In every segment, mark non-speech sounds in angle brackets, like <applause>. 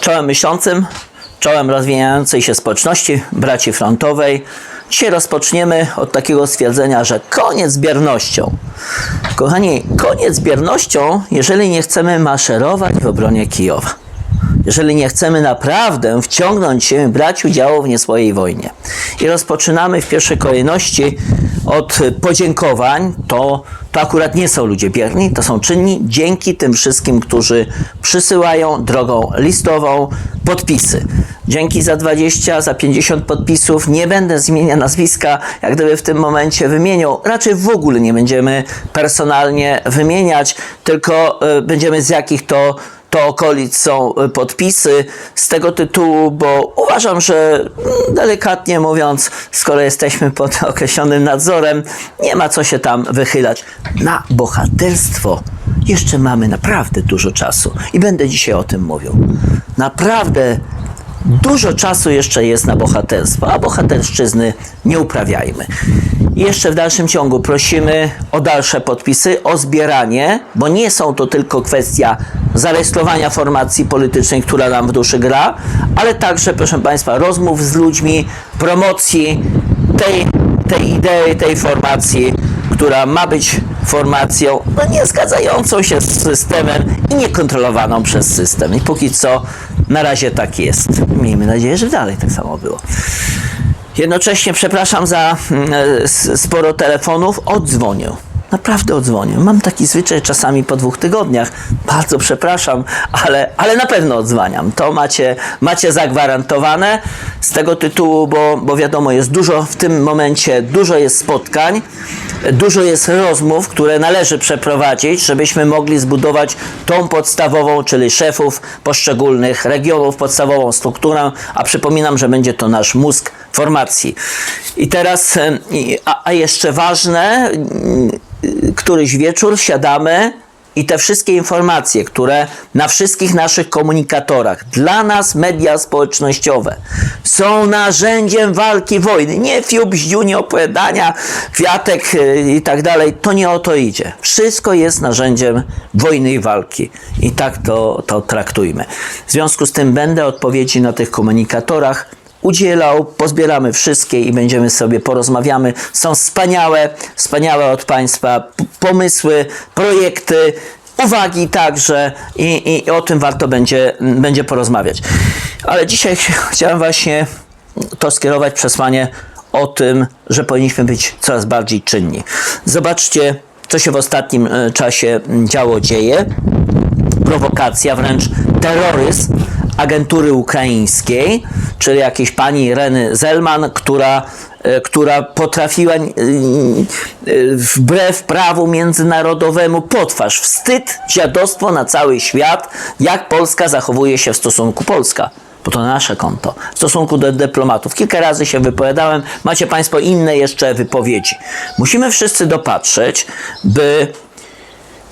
Czołem myślącym, czołem rozwijającej się społeczności braci frontowej. Dzisiaj rozpoczniemy od takiego stwierdzenia, że koniec z biernością. Kochani, koniec z biernością, jeżeli nie chcemy maszerować w obronie Kijowa. Jeżeli nie chcemy naprawdę wciągnąć się, brać udziału w nieswojej wojnie. I rozpoczynamy w pierwszej kolejności od podziękowań. To, to akurat nie są ludzie bierni, to są czynni dzięki tym wszystkim, którzy przysyłają drogą listową podpisy. Dzięki za 20, za 50 podpisów. Nie będę zmieniał nazwiska, jak gdyby w tym momencie wymieniał. Raczej w ogóle nie będziemy personalnie wymieniać, tylko y, będziemy z jakich to to okolic są y, podpisy z tego tytułu, bo uważam, że mm, delikatnie mówiąc, skoro jesteśmy pod <laughs> określonym nadzorem, nie ma co się tam wychylać. Na bohaterstwo jeszcze mamy naprawdę dużo czasu i będę dzisiaj o tym mówił. Naprawdę Dużo czasu jeszcze jest na bohaterstwo, a bohaterszczyzny nie uprawiajmy. Jeszcze w dalszym ciągu prosimy o dalsze podpisy, o zbieranie, bo nie są to tylko kwestia zarejestrowania formacji politycznej, która nam w duszy gra, ale także, proszę Państwa, rozmów z ludźmi, promocji tej, tej idei, tej formacji, która ma być formacją no, nie zgadzającą się z systemem i niekontrolowaną przez system. I póki co na razie tak jest. Miejmy nadzieję, że dalej tak samo było. Jednocześnie przepraszam za mm, e, sporo telefonów. Odzwonię. Naprawdę odzwonię. Mam taki zwyczaj czasami po dwóch tygodniach. Bardzo przepraszam, ale, ale na pewno odzwaniam. To macie, macie zagwarantowane z tego tytułu, bo, bo wiadomo, jest dużo w tym momencie, dużo jest spotkań, dużo jest rozmów, które należy przeprowadzić, żebyśmy mogli zbudować tą podstawową, czyli szefów poszczególnych regionów, podstawową strukturę, a przypominam, że będzie to nasz mózg formacji. I teraz, a, a jeszcze ważne, któryś wieczór siadamy i te wszystkie informacje, które na wszystkich naszych komunikatorach, dla nas media społecznościowe, są narzędziem walki wojny. Nie fiub, bździu, nie opowiadania, kwiatek y, i tak dalej. To nie o to idzie. Wszystko jest narzędziem wojny i walki. I tak to, to traktujmy. W związku z tym będę odpowiedzi na tych komunikatorach udzielał, pozbieramy wszystkie i będziemy sobie porozmawiamy. Są wspaniałe, wspaniałe od Państwa pomysły, projekty, uwagi także i, i o tym warto będzie, będzie porozmawiać. Ale dzisiaj ch- <laughs> chciałem właśnie to skierować przesłanie o tym, że powinniśmy być coraz bardziej czynni. Zobaczcie, co się w ostatnim e, czasie działo, dzieje prowokacja, wręcz terroryzm agentury ukraińskiej, czyli jakiejś pani Ireny Zelman, która, e, która potrafiła e, wbrew prawu międzynarodowemu potwarz, wstyd, dziadostwo na cały świat, jak Polska zachowuje się w stosunku Polska. Bo to nasze konto. W stosunku do dyplomatów. Kilka razy się wypowiadałem. Macie Państwo inne jeszcze wypowiedzi. Musimy wszyscy dopatrzeć, by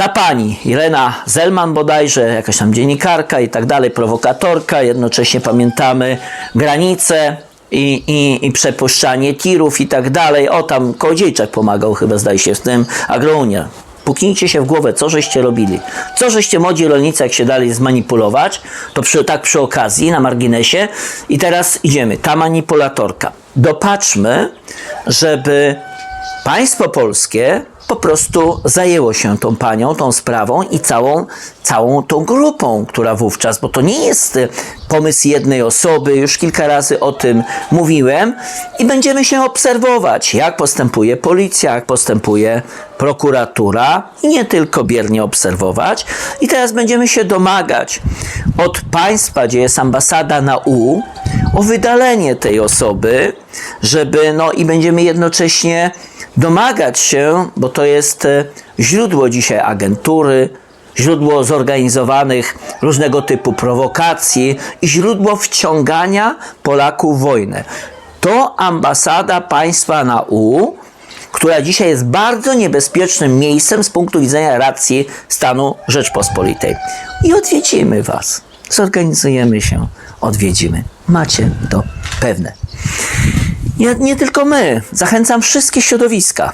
ta pani, Irena Zelman bodajże, jakaś tam dziennikarka i tak dalej, prowokatorka, jednocześnie pamiętamy granice i, i, i przepuszczanie tirów i tak dalej. O, tam Kołodziejczak pomagał chyba, zdaje się, z tym Agrounia. Puknijcie się w głowę, co żeście robili. Co żeście młodzi rolnicy, jak się dali zmanipulować, to przy, tak przy okazji, na marginesie. I teraz idziemy. Ta manipulatorka. Dopatrzmy, żeby Państwo polskie po prostu zajęło się tą panią, tą sprawą i całą, całą tą grupą, która wówczas, bo to nie jest y, pomysł jednej osoby, już kilka razy o tym mówiłem i będziemy się obserwować, jak postępuje policja, jak postępuje prokuratura i nie tylko biernie obserwować. I teraz będziemy się domagać od państwa, gdzie jest ambasada na U, o wydalenie tej osoby, żeby, no i będziemy jednocześnie domagać się, bo to jest e, źródło dzisiaj agentury, źródło zorganizowanych różnego typu prowokacji i źródło wciągania Polaków w wojnę. To ambasada państwa na U, która dzisiaj jest bardzo niebezpiecznym miejscem z punktu widzenia racji stanu Rzeczpospolitej. I odwiedzimy Was. Zorganizujemy się, odwiedzimy. Macie to pewne. Nie, nie tylko my. Zachęcam wszystkie środowiska.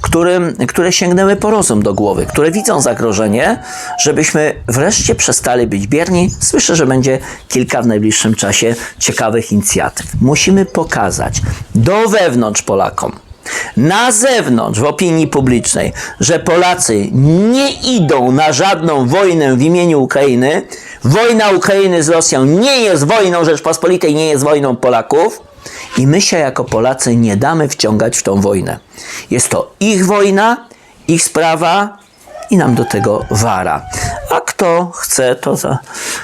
którym, które sięgnęły po rozum do głowy, które widzą zagrożenie, żebyśmy wreszcie przestali być bierni. Słyszę, że będzie kilka w najbliższym czasie ciekawych inicjatyw. Musimy pokazać do wewnątrz Polakom, na zewnątrz, w opinii publicznej, że Polacy nie idą na żadną wojnę w imieniu Ukrainy. Wojna Ukrainy z Rosją nie jest wojną Rzeczpospolitej, nie jest wojną Polaków. I my się jako Polacy nie damy wciągać w tą wojnę. Jest to ich wojna, ich sprawa i nam do tego wara. A kto chce, to za,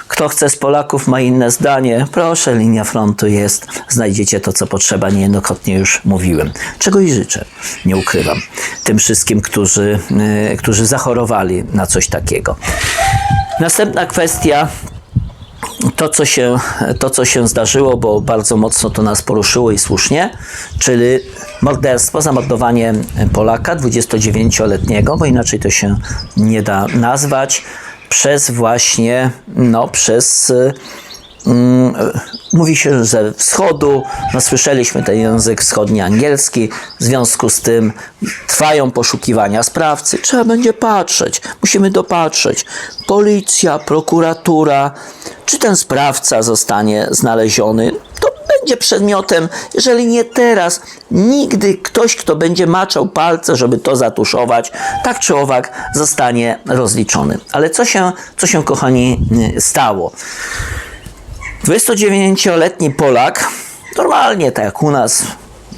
kto chce z Polaków ma inne zdanie. Proszę, linia frontu jest. Znajdziecie to, co potrzeba. Niejednokrotnie już mówiłem. Czego i życzę, nie ukrywam. Tym wszystkim, którzy, yy, którzy zachorowali na coś takiego. Następna kwestia to co, się, to, co się zdarzyło, bo bardzo mocno to nas poruszyło i słusznie, czyli morderstwo, zamordowanie Polaka 29-letniego, bo inaczej to się nie da nazwać, przez właśnie, no, przez. Mm, mówi się ze wschodu, no słyszeliśmy ten język wschodni angielski, w związku z tym trwają poszukiwania sprawcy. Trzeba będzie patrzeć, musimy dopatrzeć. Policja, prokuratura, czy ten sprawca zostanie znaleziony, to będzie przedmiotem, jeżeli nie teraz, nigdy ktoś, kto będzie maczał palce, żeby to zatuszować, tak czy owak zostanie rozliczony. Ale co się, co się kochani, stało? 29-letni Polak, normalnie tak jak u nas,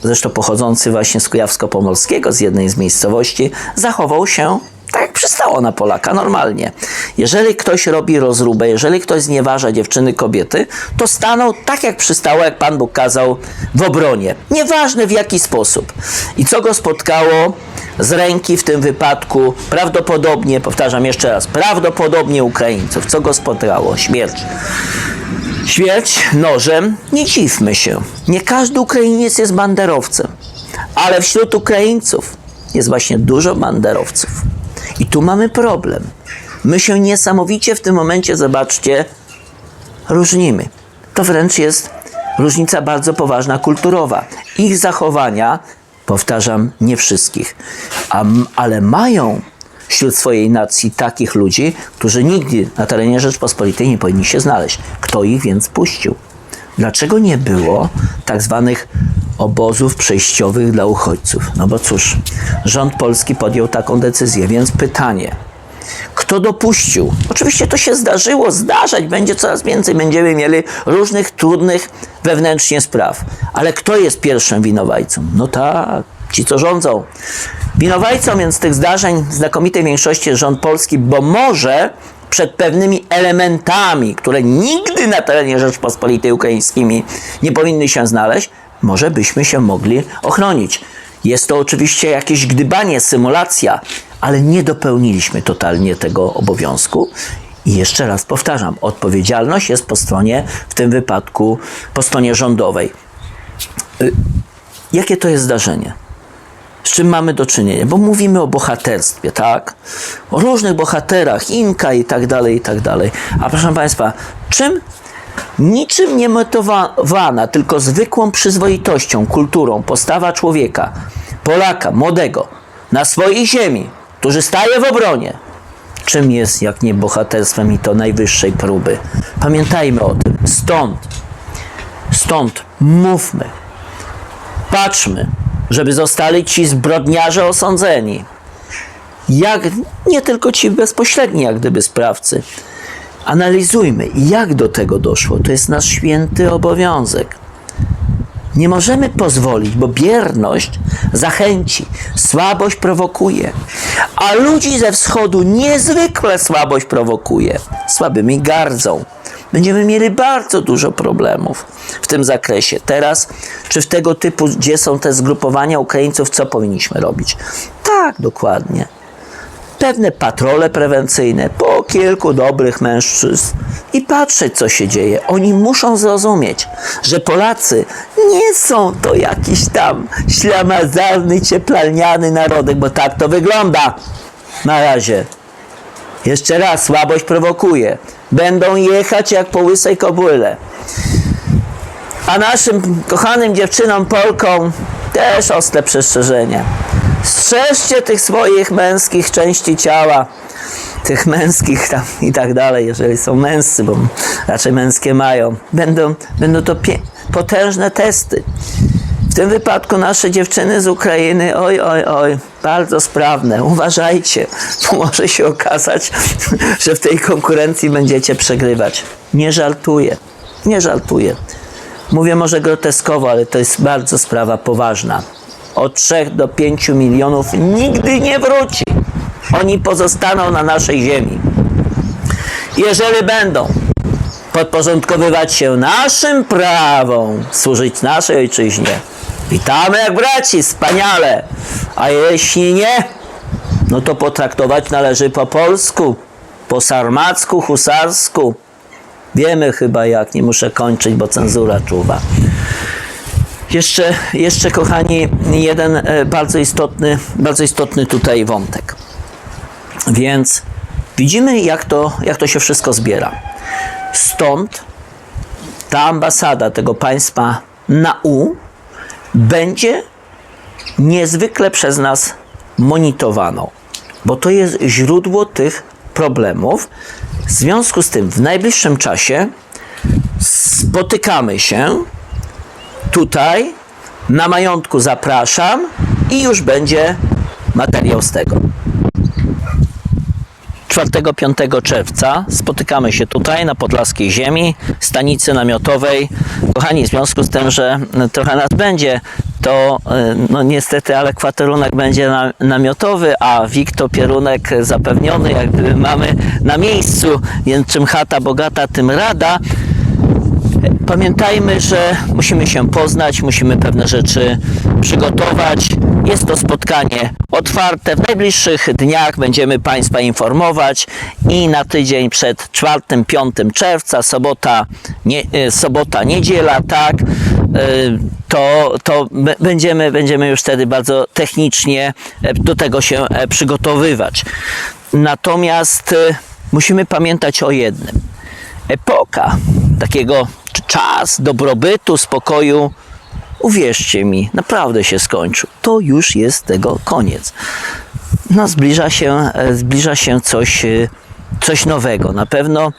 zresztą pochodzący właśnie z Kujawsko-Pomorskiego, z jednej z miejscowości, zachował się tak jak przystało na Polaka, normalnie. Jeżeli ktoś robi rozróbę, jeżeli ktoś znieważa dziewczyny, kobiety, to stanął tak jak przystało, jak Pan Bóg kazał w obronie. Nieważne w jaki sposób. I co go spotkało z ręki w tym wypadku, prawdopodobnie, powtarzam jeszcze raz, prawdopodobnie Ukraińców. Co go spotkało? Śmierć. Śmierć nożem, nie dziwmy się. Nie każdy Ukrainiec jest banderowcem, ale wśród Ukraińców jest właśnie dużo banderowców. I tu mamy problem. My się niesamowicie w tym momencie, zobaczcie, różnimy. To wręcz jest różnica bardzo poważna kulturowa. Ich zachowania, powtarzam, nie wszystkich, a, ale mają wśród swojej nacji takich ludzi, którzy nigdy na terenie Rzeczpospolitej nie powinni się znaleźć. Kto ich więc puścił? Dlaczego nie było tak zwanych obozów przejściowych dla uchodźców? No bo cóż, rząd polski podjął taką decyzję, więc pytanie. Kto dopuścił? Oczywiście to się zdarzyło, zdarzać będzie coraz więcej. Będziemy mieli różnych trudnych wewnętrznie spraw. Ale kto jest pierwszym winowajcą? No tak, ci co rządzą. Winowajcą więc tych zdarzeń w znakomitej większości jest rząd polski, bo może przed pewnymi elementami, które nigdy na terenie Rzeczpospolitej Ukraińskimi nie powinny się znaleźć, może byśmy się mogli ochronić. Jest to oczywiście jakieś gdybanie, symulacja, ale nie dopełniliśmy totalnie tego obowiązku. I jeszcze raz powtarzam, odpowiedzialność jest po stronie, w tym wypadku, po stronie rządowej. Y, Jakie to jest zdarzenie? z czym mamy do czynienia, bo mówimy o bohaterstwie, tak? O różnych bohaterach, Inka i tak dalej, i tak dalej. A proszę Państwa, czym niczym nie motywowana, tylko zwykłą przyzwoitością, kulturą, postawa człowieka, Polaka, młodego, na swojej ziemi, który staje w obronie, czym jest jak nie bohaterstwem i to najwyższej próby. Pamiętajmy o tym. Stąd, stąd mówmy, patrzmy, żeby zostali ci zbrodniarze osądzeni. Jak, nie tylko ci bezpośredni, jak gdyby sprawcy. Analizujmy, jak do tego doszło. To jest nasz święty obowiązek. Nie możemy pozwolić, bo bierność zachęci, słabość prowokuje, a ludzi ze wschodu niezwykle słabość prowokuje. Słabymi gardzą. Będziemy mieli bardzo dużo problemów w tym zakresie. Teraz, czy w tego typu, gdzie są te zgrupowania Ukraińców, co powinniśmy robić? Tak, dokładnie pewne patrole prewencyjne po kilku dobrych mężczyzn i patrzeć, co się dzieje. Oni muszą zrozumieć, że Polacy nie są to jakiś tam ślamazarny, cieplarniany narodek, bo tak to wygląda na razie. Jeszcze raz, słabość prowokuje. Będą jechać jak po łysej kobyle. A naszym kochanym dziewczynom Polkom też ostre przestrzeżenie. Strzeżcie tych swoich męskich części ciała, tych męskich tam i tak dalej, jeżeli są męscy, bo raczej męskie mają. Będą, będą to potężne testy. W tym wypadku nasze dziewczyny z Ukrainy, oj, oj, oj, bardzo sprawne. Uważajcie, bo może się okazać, że w tej konkurencji będziecie przegrywać. Nie żartuję, nie żartuję. Mówię może groteskowo, ale to jest bardzo sprawa poważna. Od 3 do 5 milionów nigdy nie wróci. Oni pozostaną na naszej ziemi. Jeżeli będą podporządkowywać się naszym prawom, służyć naszej ojczyźnie, witamy jak braci, wspaniale. A jeśli nie, no to potraktować należy po polsku, po sarmacku, husarsku. Wiemy chyba jak, nie muszę kończyć, bo cenzura czuwa. Jeszcze, jeszcze kochani, jeden e, bardzo istotny, bardzo istotny tutaj wątek. Więc widzimy, jak to, jak to się wszystko zbiera. Stąd ta ambasada tego państwa na U będzie niezwykle przez nas monitorowaną, bo to jest źródło tych problemów. W związku z tym w najbliższym czasie spotykamy się tutaj na majątku zapraszam i już będzie materiał z tego. 4-5 czerwca spotykamy się tutaj na Podlaskiej Ziemi, stanicy namiotowej. Kochani, w związku z tym, że trochę nas będzie, to y, no niestety, ale kwaterunek będzie na, namiotowy, a WIG to pierunek zapewniony, jak mamy na miejscu, więc czym chata bogata, tym rada. Pamiętajmy, że musimy się poznać, musimy pewne rzeczy przygotować. Jest to spotkanie otwarte. W najbliższych dniach będziemy Państwa informować i na tydzień przed 4-5 czerwca, sobota, nie, e, sobota niedziela, tak, e, to, to będziemy, będziemy już wtedy bardzo technicznie e, do tego się przygotowywać. Natomiast musimy pamiętać o jednym epoka, takiego czas dobrobytu, spokoju, uwierzcie mi, naprawdę się skończył. To już jest tego koniec. No, zbliża się, e, zbliża się coś, e, coś nowego, na pewno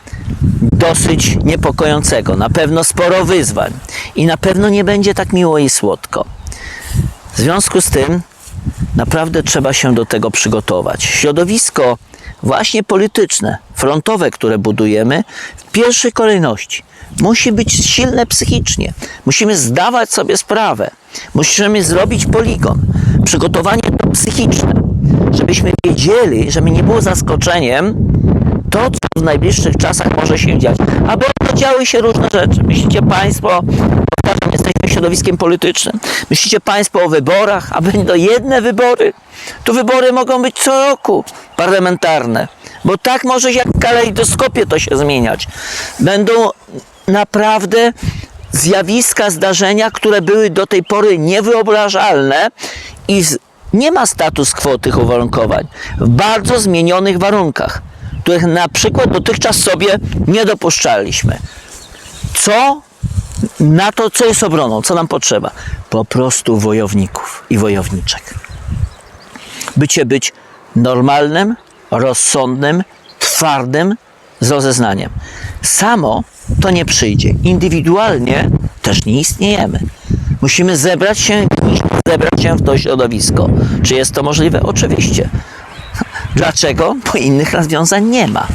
dosyć niepokojącego, na pewno sporo wyzwań i na pewno nie będzie tak miło i słodko. W związku z tym naprawdę trzeba się do tego przygotować. Środowisko właśnie polityczne, frontowe, które budujemy, w pierwszej kolejności musi być silne psychicznie. Musimy zdawać sobie sprawę. Musimy zrobić poligon. Przygotowanie to psychiczne, żebyśmy wiedzieli, żeby nie było zaskoczeniem to, co w najbliższych czasach może się dziać. A będą działy się różne rzeczy. Myślicie Państwo, powtarzam, jesteśmy środowiskiem politycznym. Myślicie Państwo o wyborach, a będą jedne wybory. Tu wybory mogą być co roku parlamentarne, bo tak może jak w kalejdoskopie to się zmieniać. Będą naprawdę zjawiska, zdarzenia, które były do tej pory niewyobrażalne i nie ma status quo tych uwarunkowań w bardzo zmienionych warunkach, których na przykład dotychczas sobie nie dopuszczaliśmy. Co na to, co jest obroną, co nam potrzeba? Po prostu wojowników i wojowniczek. Bycie być normalnym, rozsądnym, twardym, z rozeznaniem. Samo to nie przyjdzie. Indywidualnie też nie istniejemy. Musimy zebrać się, zebrać się w to środowisko. Czy jest to możliwe? Oczywiście. Dlaczego? Bo innych rozwiązań nie ma.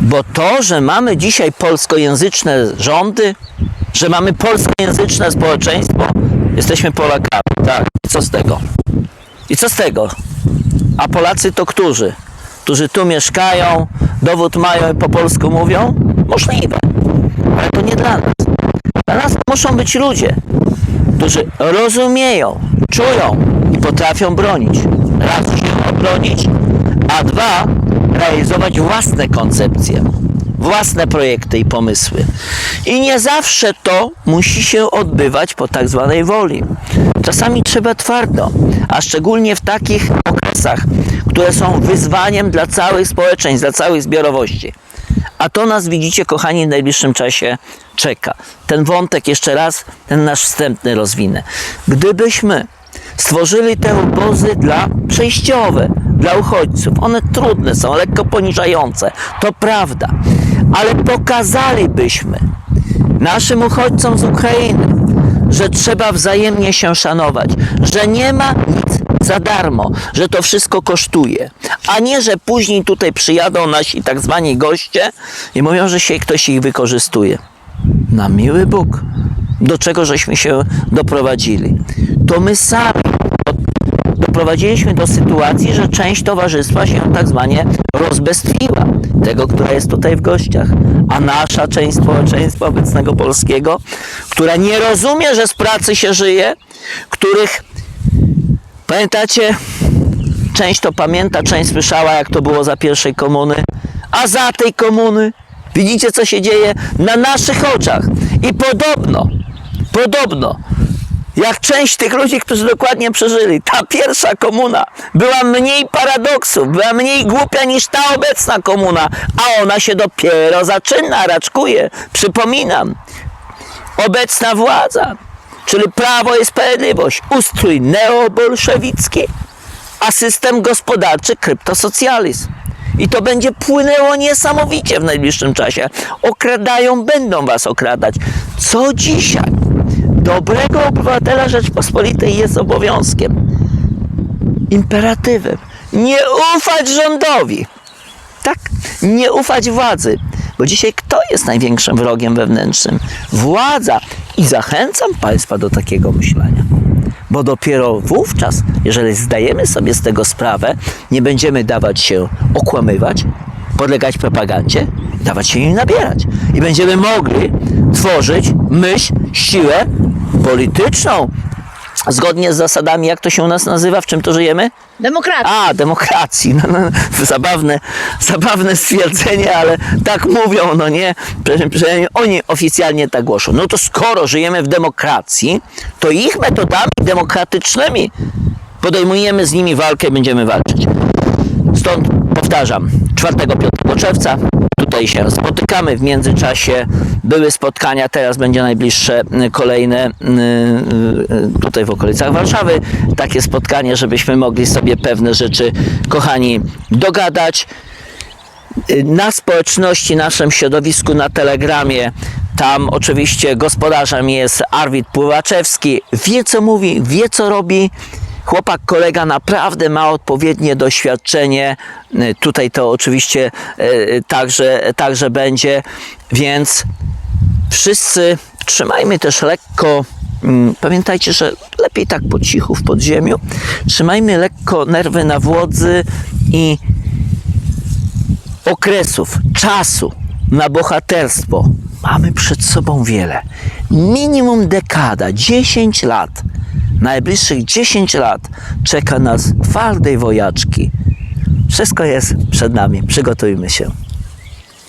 Bo to, że mamy dzisiaj polskojęzyczne rządy, że mamy polskojęzyczne społeczeństwo, jesteśmy Polakami, tak? I co z tego? I co z tego? A Polacy to którzy? Którzy tu mieszkają, dowód mają i po polsku mówią? Możliwe. Ale to nie dla nas. Dla nas muszą być ludzie, którzy rozumieją, czują i potrafią bronić. Raz się obronić, a dwa realizować własne koncepcje, własne projekty i pomysły. I nie zawsze to musi się odbywać po tak zwanej woli. Czasami trzeba twardo, a szczególnie w takich okresach, które są wyzwaniem dla całych społeczeństw, dla całych zbiorowości. A to nas, widzicie, kochani, w najbliższym czasie czeka. Ten wątek jeszcze raz, ten nasz wstępny rozwinę. Gdybyśmy Stworzyli te obozy dla przejściowe, dla uchodźców. One trudne są, lekko poniżające. To prawda. Ale pokazalibyśmy naszym uchodźcom z Ukrainy, że trzeba wzajemnie się szanować, że nie ma nic za darmo, że to wszystko kosztuje, a nie, że później tutaj przyjadą nasi tak zwani goście i mówią, że się ktoś ich wykorzystuje. Na miły Bóg, do czego żeśmy się doprowadzili? To my sami doprowadziliśmy do sytuacji, że część towarzystwa się tak zwanie rozbestwiła, tego, która jest tutaj w gościach, a nasza część społeczeństwa obecnego polskiego, która nie rozumie, że z pracy się żyje, których pamiętacie, część to pamięta, część słyszała, jak to było za pierwszej komuny, a za tej komuny widzicie, co się dzieje na naszych oczach. I podobno, podobno, jak część tych ludzi, którzy dokładnie przeżyli, ta pierwsza komuna była mniej paradoksów, była mniej głupia niż ta obecna komuna, a ona się dopiero zaczyna, raczkuje. Przypominam, obecna władza, czyli prawo i sprawiedliwość, ustrój neobolszewicki, a system gospodarczy kryptosocjalizm. I to będzie płynęło niesamowicie w najbliższym czasie. Okradają, będą was okradać. Co dzisiaj dobrego obywatela Rzeczpospolitej jest obowiązkiem, imperatywem. Nie ufać rządowi. Tak, nie ufać władzy. Bo dzisiaj kto jest największym wrogiem wewnętrznym? Władza. I zachęcam Państwa do takiego myślenia. Bo dopiero wówczas, jeżeli zdajemy sobie z tego sprawę, nie będziemy dawać się okłamywać, podlegać propagandzie, dawać się jej nabierać. I będziemy mogli tworzyć myśl, siłę polityczną, zgodnie z zasadami, jak to się u nas nazywa, w czym to żyjemy? Demokracja. A, demokracji. No, no, zabawne, zabawne stwierdzenie, ale tak mówią, no nie? Przynajmniej przynajmniej oni oficjalnie tak głoszą. No to skoro żyjemy w demokracji, to ich metodami demokratycznymi podejmujemy z nimi walkę i będziemy walczyć. Stąd powtarzam, 4-5 czerwca tutaj się spotykamy. W międzyczasie były spotkania, teraz będzie najbliższe y, kolejne y, y, tutaj w okolicach Warszawy. Takie spotkanie, żebyśmy mogli sobie pewne rzeczy, kochani, dogadać na społeczności, naszym środowisku na Telegramie. Tam oczywiście gospodarzem jest Arwid Pływaczewski. Wie co mówi, wie co robi. Chłopak, kolega naprawdę ma odpowiednie doświadczenie. Y, Tutaj to oczywiście y, także, także będzie, więc wszyscy trzymajmy też lekko. mm, Pamiętajcie, że lepiej tak po cichu w podziemiu. Trzymajmy lekko nerwy na wodzy i okresów, czasu na bohaterstwo mamy przed sobą wiele. Minimum dekada, 10 lat. Najbliższych 10 lat czeka nas twardej wojaczki. Wszystko jest przed nami. Przygotujmy się.